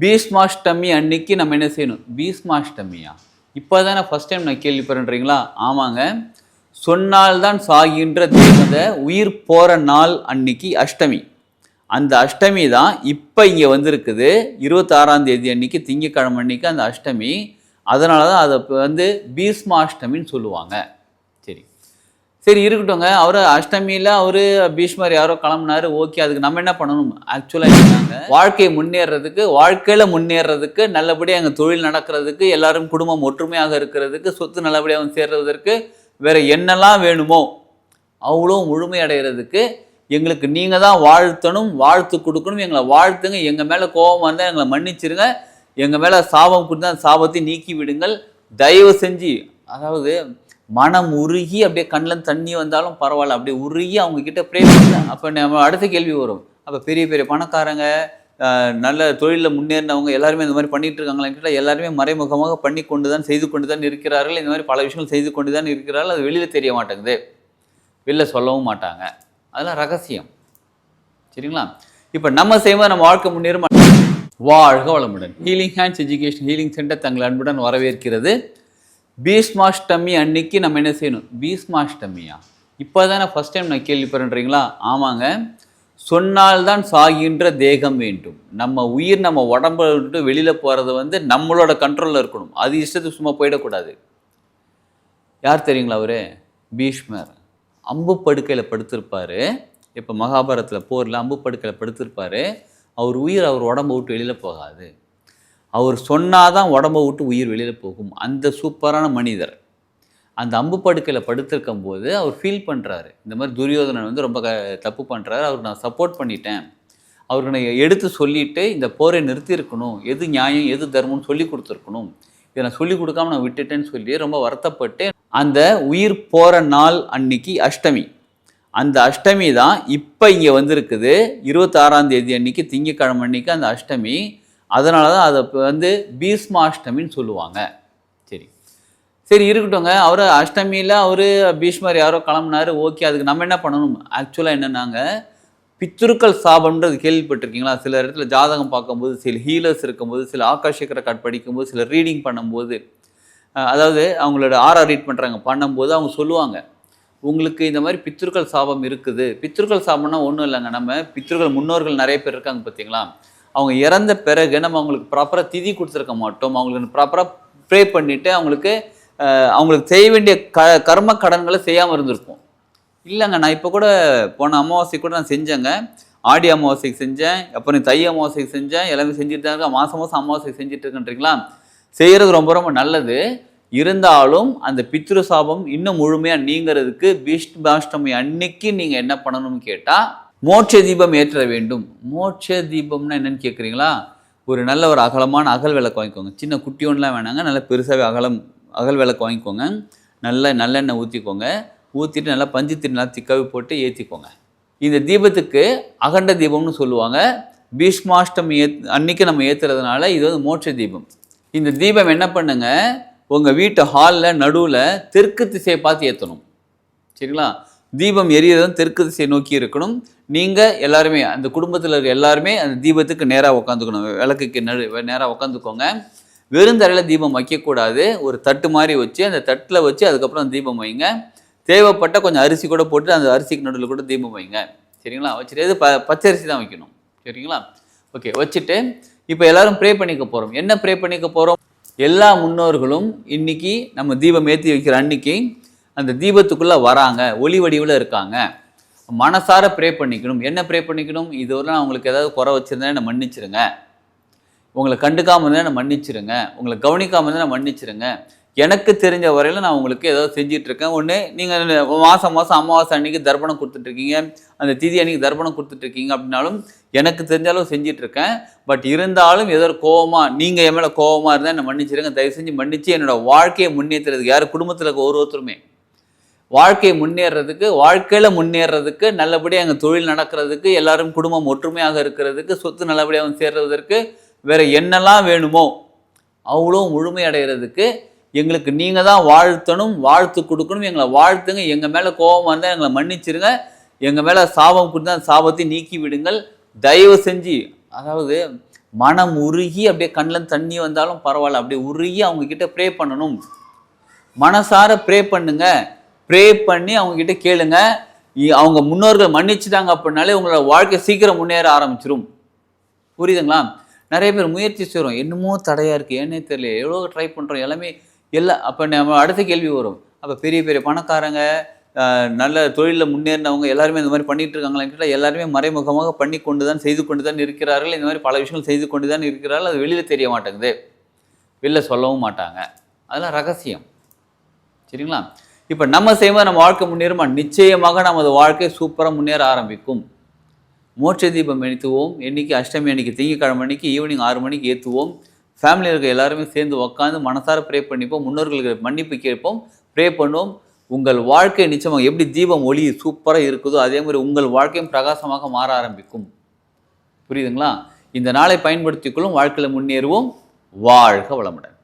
பீஷ்மாஷ்டமி அன்னைக்கு நம்ம என்ன செய்யணும்? பீஷ்மாஷ்டமியா? இப்போ தானே ஃபஸ்ட் டைம் நான் கேள்விப்படுறீங்களா? ஆமாங்க. சொன்னால்தான் சாகின்ற தேவதை உயிர் போகிற நாள் அன்னைக்கு அஷ்டமி. அந்த அஷ்டமி தான் இப்போ இங்கே வந்திருக்குது. இருபத்தாறாம் தேதி அன்னைக்கு திங்கக்கிழமை அன்னைக்கு அந்த அஷ்டமி. அதனால தான் அதை வந்து பீஷ்மாஷ்டமின்னு சொல்லுவாங்க. சரி இருக்கட்டும்ங்க. அவர் அஷ்டமியில் அவர் பீஷ்மர் யாரோ கிளம்புனாரு. ஓகே அதுக்கு நம்ம என்ன பண்ணணும்? ஆக்சுவலாக என்னங்க? வாழ்க்கையை முன்னேறதுக்கு வாழ்க்கையில் முன்னேறதுக்கு நல்லபடியாக எங்கள் தொழில் நடக்கிறதுக்கு எல்லாரும் குடும்பம் ஒற்றுமையாக இருக்கிறதுக்கு சொத்து நல்லபடியாக வந்து சேர்றதற்கு வேற என்னெல்லாம் வேணுமோ அவ்வளோ முழுமையடைகிறதுக்கு எங்களுக்கு நீங்கள் தான் வாழ்த்தணும் வாழ்த்து கொடுக்கணும். எங்களை வாழ்த்துங்க. எங்கள் மேலே கோபம் வந்தால் எங்களை மன்னிச்சிருங்க. எங்கள் மேலே சாபம் கொடுத்தா அந்த சாபத்தை நீக்கி விடுங்கள். தயவு செஞ்சு அதாவது மனம் உருகி அப்படியே கண்ணில் தண்ணி வந்தாலும் பரவாயில்ல. அப்படியே உருகி அவங்க கிட்ட ப்ரே பண்ணலாம் அப்போ நம்ம அடுத்த கேள்வி வரும். அப்போ பெரிய பெரிய பணக்காரங்க நல்ல தொழிலில் முன்னேறினவங்க எல்லாருமே இந்த மாதிரி பண்ணிட்டு இருக்காங்களான்னு கேட்டால் எல்லாருமே மறைமுகமாக பண்ணி கொண்டு தான் செய்து கொண்டு தான் இருக்கிறார்கள். இந்த மாதிரி பல விஷயங்கள் செய்து கொண்டு தான் இருக்கிறார்கள். அது வெளியில் தெரிய மாட்டேங்குது. வெளில சொல்லவும் மாட்டாங்க. அதெல்லாம் ரகசியம். சரிங்களா? இப்போ நம்ம செய்யும்போது நம்ம வாழ்க்கை முன்னேறும். வாழ்க வளமுடன். Healing hands education healing centre தங்கள் அன்புடன் வரவேற்கிறது. பீஷ்மாஷ்டமி அன்னைக்கு நம்ம என்ன செய்யணும்? பீஷ்மாஷ்டமியா? இப்போ தானே ஃபஸ்ட் டைம் நான் கேள்விப்படுறீங்களா ஆமாங்க. சொன்னால்தான் சாகின்ற தேகம் வேண்டும். நம்ம உயிர் நம்ம உடம்ப விட்டு வெளியில் போகிறது வந்து நம்மளோட கண்ட்ரோலில் இருக்கணும். அது இஷ்டத்துக்கு சும்மா போயிடக்கூடாது. யார் தெரியுங்களா அவரு? பீஷ்மர். அம்பு படுக்கையில் படுத்திருப்பார். இப்போ மகாபாரத்தில் போரில் அம்பு படுக்கையில் படுத்திருப்பார். அவர் உயிர் அவர் உடம்ப விட்டு வெளியில் போகாது. அவர் சொன்னால் தான் உடம்ப விட்டு உயிர் வெளியில் போகும். அந்த சூப்பரான மனிதர். அந்த அம்பு படுக்கையில் படுத்திருக்கும் போது அவர் ஃபீல் பண்ணுறாரு இந்த மாதிரி துரியோதனன் வந்து ரொம்ப க தப்பு பண்ணுறாரு அவருக்கு நான் சப்போர்ட் பண்ணிட்டேன். அவருக்கு நான் எடுத்து சொல்லிட்டு இந்த போரை நிறுத்தியிருக்கணும். எது நியாயம் எது தர்மம்னு சொல்லி கொடுத்துருக்கணும். இதை நான் சொல்லி கொடுக்காம நான் விட்டுட்டேன்னு சொல்லி ரொம்ப வருத்தப்பட்டு அந்த உயிர் போகிற நாள் அன்னைக்கு அஷ்டமி. அந்த அஷ்டமி தான் இப்போ இங்கே வந்திருக்குது. இருபத்தாறாம் தேதி அன்னைக்கு திங்கக்கிழமை அன்னைக்கு அந்த அஷ்டமி. அதனால தான் அதை வந்து வந்து பீஷ்மாஷ்டமின்னு சொல்லுவாங்க. சரி. சரி இருக்கட்டும்ங்க. அவர் அஷ்டமியில் அவர் பீஷ்மர் யாரோ கிளம்புனாரு ஓகே அதுக்கு நம்ம என்ன பண்ணணும்? ஆக்சுவலாக என்னென்னாங்க பித்ருக்கள் சாபம்ன்றது கேள்விப்பட்டிருக்கீங்களா? சில இடத்துல ஜாதகம் பார்க்கும்போது சில ஹீலர்ஸ் இருக்கும்போது சில ஆகாஷிகர கார்டு படிக்கும்போது சில ரீடிங் பண்ணும்போது அதாவது அவங்களோட ஆர்ஆர் ரீட் பண்ணுறாங்க பண்ணும்போது அவங்க சொல்லுவாங்க உங்களுக்கு இந்த மாதிரி பித்ருக்கள் சாபம் இருக்குது. பித்ருக்கள் சாபம்னா ஒன்றும் இல்லைங்க. நம்ம பித்ருக்கள் முன்னோர்கள் நிறைய பேர் இருக்காங்க பார்த்தீங்களா? அவங்க இறந்த பிறகு நம்ம அவங்களுக்கு ப்ராப்பராக திதி கொடுத்துருக்க மாட்டோம். அவங்களுக்கு ப்ராப்பராக ப்ரே பண்ணிவிட்டு அவங்களுக்கு அவங்களுக்கு செய்ய வேண்டிய க கர்ம கடன்களை செய்யாமல் இருந்திருப்போம். இல்லைங்க நான் இப்போ கூட போன அமாவாசை கூட நான் செஞ்சேங்க. ஆடி அமாவாசைக்கு செஞ்சேன் அப்புறம் தை அமாவாசைக்கு செஞ்சேன் எல்லாமே செஞ்சுட்டு தான் இருக்கேன். மாதம் மாதம் அமாவாசைக்கு செஞ்சுட்டு இருக்கேன்றீங்களா செய்கிறது ரொம்ப ரொம்ப நல்லது. இருந்தாலும் அந்த பித்ரு சாபம் இன்னும் முழுமையாக நீங்கிறதுக்கு பீஷ்டாஷ்டமி அன்னைக்கு நீங்கள் என்ன பண்ணணும்னு கேட்டால் மோட்ச தீபம் ஏற்ற வேண்டும். மோட்ச தீபம்னா என்னன்னு கேட்குறீங்களா ஒரு நல்ல ஒரு அகலமான அகல் விளக்கு வாங்கிக்கோங்க. சின்ன குட்டியோன்லாம் வேணாங்க. நல்ல பெருசாகவே அகலம் அகல் விளக்கு வாங்கிக்கோங்க. நல்ல நல்லெண்ணெய் ஊற்றிக்கோங்க ஊற்றிட்டு நல்லா பஞ்சு திருநாள் நல்லா திக்காவி போட்டு ஏற்றிக்கோங்க இந்த தீபத்துக்கு அகண்ட தீபம்னு சொல்லுவாங்க. பீஷ்மாஷ்டமி ஏத் அன்னைக்கு நம்ம ஏற்றுறதுனால இது வந்து மோட்ச தீபம் இந்த தீபம் என்ன பண்ணுங்க? உங்கள் வீட்டு ஹாலில் நடுவில் தெற்கு திசையை பார்த்து ஏற்றணும் சரிங்களா? தீபம் எரியதும் தெற்கு திசையை நோக்கி இருக்கணும். நீங்கள் எல்லாருமே அந்த குடும்பத்தில் இருக்க எல்லாருமே அந்த தீபத்துக்கு நேராக உட்காந்துக்கணும் விளக்குக்கு நடு நேராக உட்காந்துக்கோங்க வெறுந்தரையில் தீபம் வைக்கக்கூடாது. ஒரு தட்டு மாதிரி வச்சு அந்த தட்டில் வச்சு அதுக்கப்புறம் அந்த தீபம் வைங்க. தேவைப்பட்ட கொஞ்சம் அரிசி கூட போட்டு அந்த அரிசிக்கு நடுவில் கூட தீபம் வைங்க. சரிங்களா? வச்சுட்டு இது ப பச்சை அரிசி தான் வைக்கணும். சரிங்களா? ஓகே வச்சுட்டு இப்போ எல்லாரும் ப்ரே பண்ணிக்க போகிறோம் என்ன ப்ரே பண்ணிக்க போகிறோம் எல்லா முன்னோர்களும் இன்னைக்கு நம்ம தீபம் ஏற்றி வைக்கிற அன்னைக்கு அந்த தீபத்துக்குள்ளே வராங்க ஒளி வடிவில் இருக்காங்க. மனசார ப்ரே பண்ணிக்கணும். என்ன ப்ரே பண்ணிக்கணும்? இதுவரை நான் உங்களுக்கு ஏதாவது குறை வச்சுருந்தேன் என்னை மன்னிச்சிருங்க. உங்களை கண்டுக்காமல் இருந்தால் என்னை மன்னிச்சிருங்க. உங்களை கவனிக்காமல் இருந்தால் மன்னிச்சிருங்க. எனக்கு தெரிஞ்ச வரையில் நான் உங்களுக்கு ஏதோ செஞ்சிட்ருக்கேன் ஒன்று நீங்கள் மாதம் மாதம் அமாவாசை அன்னைக்கு தர்ப்பணம் கொடுத்துட்ருக்கீங்க அந்த திதி அன்னைக்கு தர்ப்பணம் கொடுத்துட்ருக்கீங்க அப்படின்னாலும் எனக்கு தெரிஞ்ச அளவு பட் இருந்தாலும் ஏதோ ஒரு கோவமாக நீங்கள் என் மேலே கோவமாக இருந்தால் என்னை மன்னிச்சிருங்க. தயவு செஞ்சு மன்னிச்சு என்னோடய வாழ்க்கையை முன்னேற்றுறதுக்கு யார் குடும்பத்தில் இருக்க வாழ்க்கை வாழ்க்கையை முன்னேறதுக்கு வாழ்க்கையில் முன்னேறதுக்கு நல்லபடியாக எங்கள் தொழில் நடக்கிறதுக்கு எல்லாரும் குடும்பம் ஒற்றுமையாக இருக்கிறதுக்கு சொத்து நல்லபடியாக வந்து சேர்றதற்கு வேறு என்னெல்லாம் வேணுமோ அவ்வளோ முழுமையடைகிறதுக்கு எங்களுக்கு நீங்கள் தான் வாழ்த்தணும் வாழ்த்து கொடுக்கணும். எங்களை வாழ்த்துங்க. எங்கள் மேலே கோபமாக இருந்தால் எங்களை மன்னிச்சிருங்க. எங்கள் மேலே சாபம் கொடுத்தா அந்த சாபத்தை நீக்கி விடுங்கள். தயவு செஞ்சு அதாவது மனம் உருகி அப்படியே கண்ணில் தண்ணி வந்தாலும் பரவாயில்ல. அப்படியே உருகி அவங்கக்கிட்ட ப்ரே பண்ணணும். மனசார ப்ரே பண்ணுங்கள் ப்ரே பண்ணி அவங்கக்கிட்ட கேளுங்க. அவங்க முன்னோர்கள் மன்னிச்சுட்டாங்க அப்படின்னாலே உங்களோட வாழ்க்கை சீக்கிரம் முன்னேற ஆரம்பிச்சிரும். புரியுதுங்களா? நிறைய பேர் முயற்சி செய்கிறோம் என்னமோ தடையாக இருக்குது ஏன்னே தெரியல எவ்வளோ ட்ரை பண்ணுறோம் எல்லாமே எல்லாம் அப்போ நம்ம அடுத்த கேள்வி வரும். அப்போ பெரிய பெரிய பணக்காரங்க நல்ல தொழிலில் முன்னேறினவங்க எல்லாருமே இந்த மாதிரி பண்ணிட்டு இருக்காங்களான்னு கேட்டால் எல்லாருமே மறைமுகமாக பண்ணி கொண்டு தான் செய்து கொண்டு தான் இருக்கிறார்கள். இந்த மாதிரி பல விஷயங்கள் செய்து கொண்டு தான் இருக்கிறார்கள். அது வெளியில் தெரிய மாட்டேங்குது. வெளில சொல்லவும் மாட்டாங்க. அதெல்லாம் ரகசியம். சரிங்களா? இப்போ நம்ம செய்யும்போது நம்ம வாழ்க்கை முன்னேறுமா? நிச்சயமாக நமது வாழ்க்கை சூப்பராக முன்னேற ஆரம்பிக்கும். மோட்ச தீபம் ஏற்றுவோம் என்னைக்கு அஷ்டமி அன்னைக்கு திங்கக்கிழமை அன்னைக்கு ஈவினிங் ஆறு மணிக்கு ஏற்றுவோம் ஃபேமிலியில் இருக்க எல்லாருமே சேர்ந்து உட்காந்து மனசார ப்ரே பண்ணிப்போம். முன்னோர்களுக்கு மன்னிப்பு கேட்போம். ப்ரே பண்ணுவோம். உங்கள் வாழ்க்கை நிச்சயமாக எப்படி தீபம் ஒளி சூப்பராக இருக்குதோ அதே மாதிரி உங்கள் வாழ்க்கையும் பிரகாசமாக மாற ஆரம்பிக்கும். புரியுதுங்களா? இந்த நாளை பயன்படுத்திக்கொள்ளும் வாழ்க்கையில் முன்னேறுவோம். வாழ்க வளமுடன்.